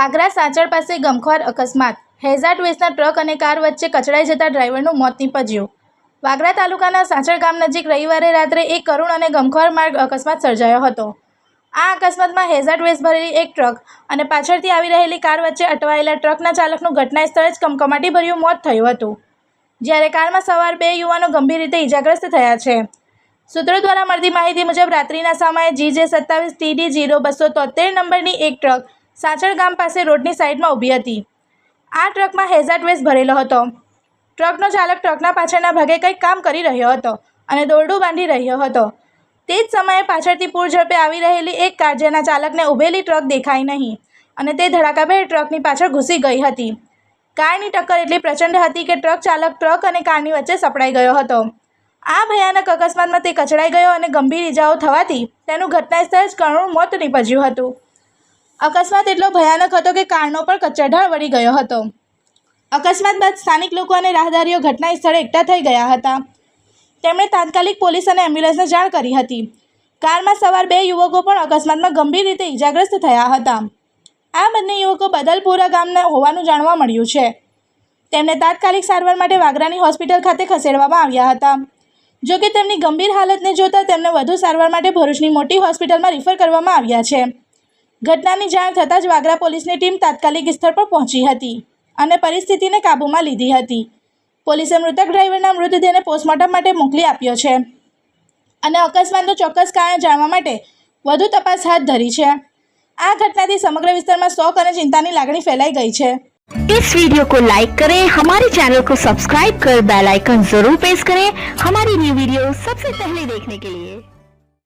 વાગરા સાચળ પાસે ગમખ્વાર અકસ્માત. હેઝાર્ડ વેસના ટ્રક અને કાર વચ્ચે કચડાઈ જતા ડ્રાઈવરનું મોત નીપજ્યું. વાગરા તાલુકાના સાંચળ ગામ નજીક રવિવારે રાત્રે એક કરુણ અને ગમખ્વાર માર્ગ અકસ્માત સર્જાયો હતો. આ અકસ્માતમાં હેઝાર્ડ વેસ ભરેલી એક ટ્રક અને પાછળથી આવી રહેલી કાર વચ્ચે અટવાયેલા ટ્રકના ચાલકનું ઘટના સ્થળે જ કમકમાટીભર્યું મોત થયું હતું. જ્યારે કારમાં સવાર બે યુવાનો ગંભીર રીતે ઇજાગ્રસ્ત થયા છે. સૂત્રો દ્વારા મળતી માહિતી મુજબ રાત્રિના સમયે જીજે સત્તાવીસ ટીડી જીરો બસો તોતેર નંબરની એક ટ્રક સાચડ ગામ પાસે રોડની સાઈડમાં ઊભી હતી. આ ટ્રકમાં હેઝાર્ડ વેસ્ટ ભરેલો હતો. ટ્રકનો ચાલક ટ્રકના પાછળના ભાગે કંઈક કામ કરી રહ્યો હતો અને દોરડું બાંધી રહ્યો હતો. તે જ સમયે પાછળથી પૂર ઝડપે આવી રહેલી એક કાર જેના ચાલકને ઊભેલી ટ્રક દેખાઈ નહીં અને તે ધડાકાભેર ટ્રકની પાછળ ઘૂસી ગઈ હતી. કારની ટક્કર એટલી પ્રચંડ હતી કે ટ્રક ચાલક ટ્રક અને કારની વચ્ચે સપડાઈ ગયો હતો. આ ભયાનક અકસ્માતમાં તે કચડાઈ ગયો અને ગંભીર ઇજાઓ થવાથી તેનું ઘટના સ્થળે જ કરુણ મોત નીપજ્યું હતું. અકસ્માત એટલો ભયાનક હતો કે કારનો પણ કચરઢાળ વળી ગયો હતો. અકસ્માત બાદ સ્થાનિક લોકો અને રાહદારીઓ ઘટના સ્થળે એકઠા થઈ ગયા હતા. તેમણે તાત્કાલિક પોલીસ અને એમ્બ્યુલન્સને જાણ કરી હતી. કારમાં સવાર બે યુવકો પણ અકસ્માતમાં ગંભીર રીતે ઇજાગ્રસ્ત થયા હતા. આ બંને યુવકો બદલપુરા ગામના હોવાનું જાણવા મળ્યું છે. તેમને તાત્કાલિક સારવાર માટે વાગરાની હોસ્પિટલ ખાતે ખસેડવામાં આવ્યા હતા. જો કે તેમની ગંભીર હાલતને જોતા તેમને વધુ સારવાર માટે ભરૂચની મોટી હોસ્પિટલમાં રિફર કરવામાં આવ્યા છે. ઘટનાની જાણ થતાં જ વાગરા પોલીસની ટીમ તાત્કાલિક સ્થળ પર પહોંચી હતી અને પરિસ્થિતિને કાબૂમાં લીધી હતી પોલીસે મૃતક ડ્રાઈવરના મૃતદેહને પોસ્ટમોર્ટમ માટે મોકલી આપ્યો છે અને અકસ્માતનું ચોક્કસ કારણ જાણવા માટે વધુ તપાસ હાથ ધરી છે આ ઘટનાથી સમગ્ર વિસ્તારમાં શોક અને ચિંતાની લાગણી ફેલાઈ ગઈ છે इस वीडियो को लाइक करें हमारे चैनल को सब्सक्राइब कर बेल आइकन जरूर प्रेस करें हमारी न्यू वीडियो सबसे पहले देखने के लिए